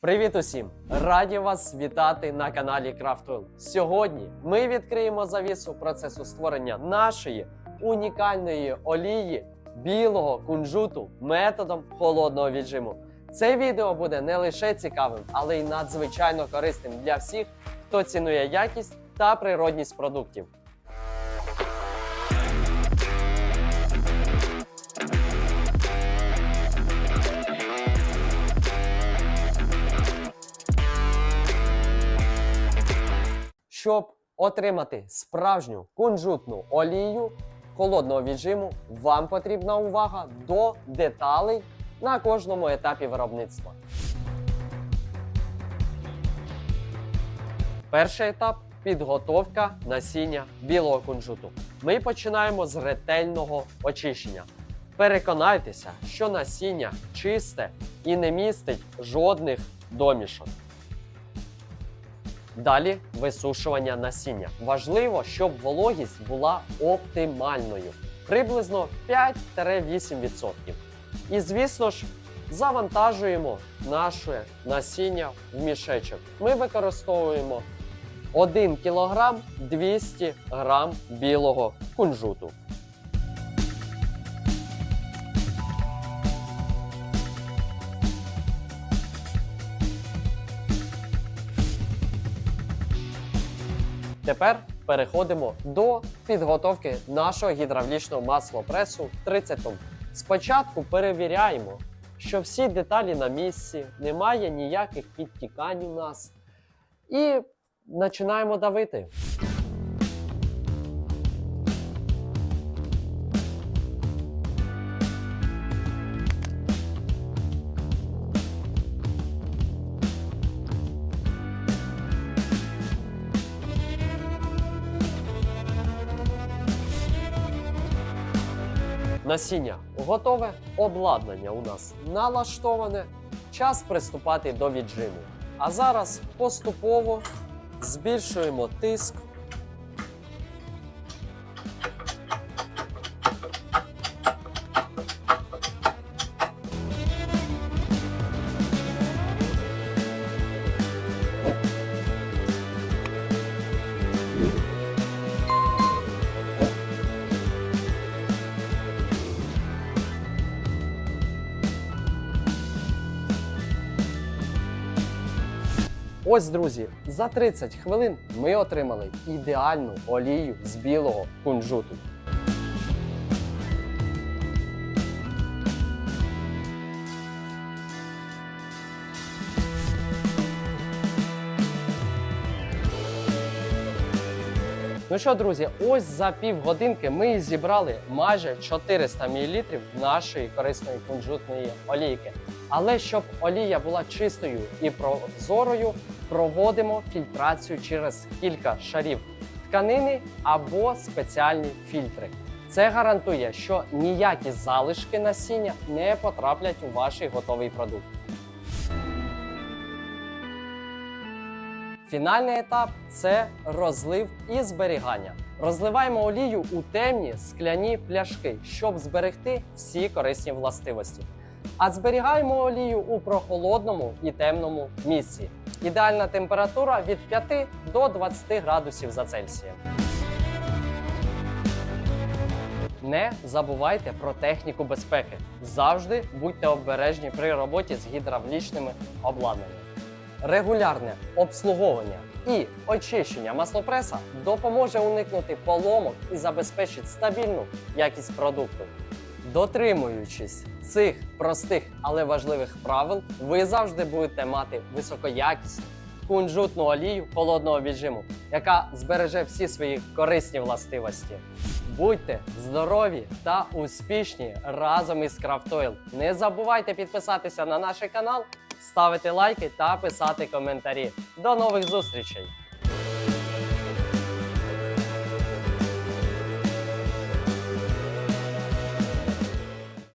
Привіт усім! Раді вас вітати на каналі Craftwell. Сьогодні ми відкриємо завісу процесу створення нашої унікальної олії білого кунжуту методом холодного віджиму. Це відео буде не лише цікавим, але й надзвичайно корисним для всіх, хто цінує якість та природність продуктів. Щоб отримати справжню кунжутну олію холодного віджиму, вам потрібна увага до деталей на кожному етапі виробництва. Перший етап підготовка насіння білого кунжуту. Ми починаємо з ретельного очищення. Переконайтеся, що насіння чисте і не містить жодних домішок. Далі висушування насіння. Важливо, щоб вологість була оптимальною, приблизно 5-8%. І звісно ж, завантажуємо наше насіння в мішечок. Ми використовуємо 1 кг 200 г білого кунжуту. Тепер переходимо до підготовки нашого гідравлічного маслопресу 30 тонн. Спочатку перевіряємо, що всі деталі на місці, немає ніяких підтікань у нас. І починаємо давити. Насіння готове, обладнання у нас налаштоване. Час приступати до віджиму. А зараз поступово збільшуємо тиск. Ось, друзі, за 30 хвилин ми отримали ідеальну олію з білого кунжуту. Ну що, друзі, ось за півгодинки ми зібрали майже 400 мл нашої корисної кунжутної олійки. Але щоб олія була чистою і прозорою, проводимо фільтрацію через кілька шарів тканини або спеціальні фільтри. Це гарантує, що ніякі залишки насіння не потраплять у ваш готовий продукт. Фінальний етап це розлив і зберігання. Розливаємо олію у темні скляні пляшки, щоб зберегти всі корисні властивості. А зберігаємо олію у прохолодному і темному місці. Ідеальна температура від 5 до 20 градусів за Цельсієм. Не забувайте про техніку безпеки. Завжди будьте обережні при роботі з гідравлічними обладнаннями. Регулярне обслуговування і очищення маслопреса допоможе уникнути поломок і забезпечить стабільну якість продукту. Дотримуючись цих простих, але важливих правил, ви завжди будете мати високоякісну кунжутну олію холодного віджиму, яка збереже всі свої корисні властивості. Будьте здорові та успішні разом із Craft Не забувайте підписатися на наш канал, ставити лайки та писати коментарі. До нових зустрічей!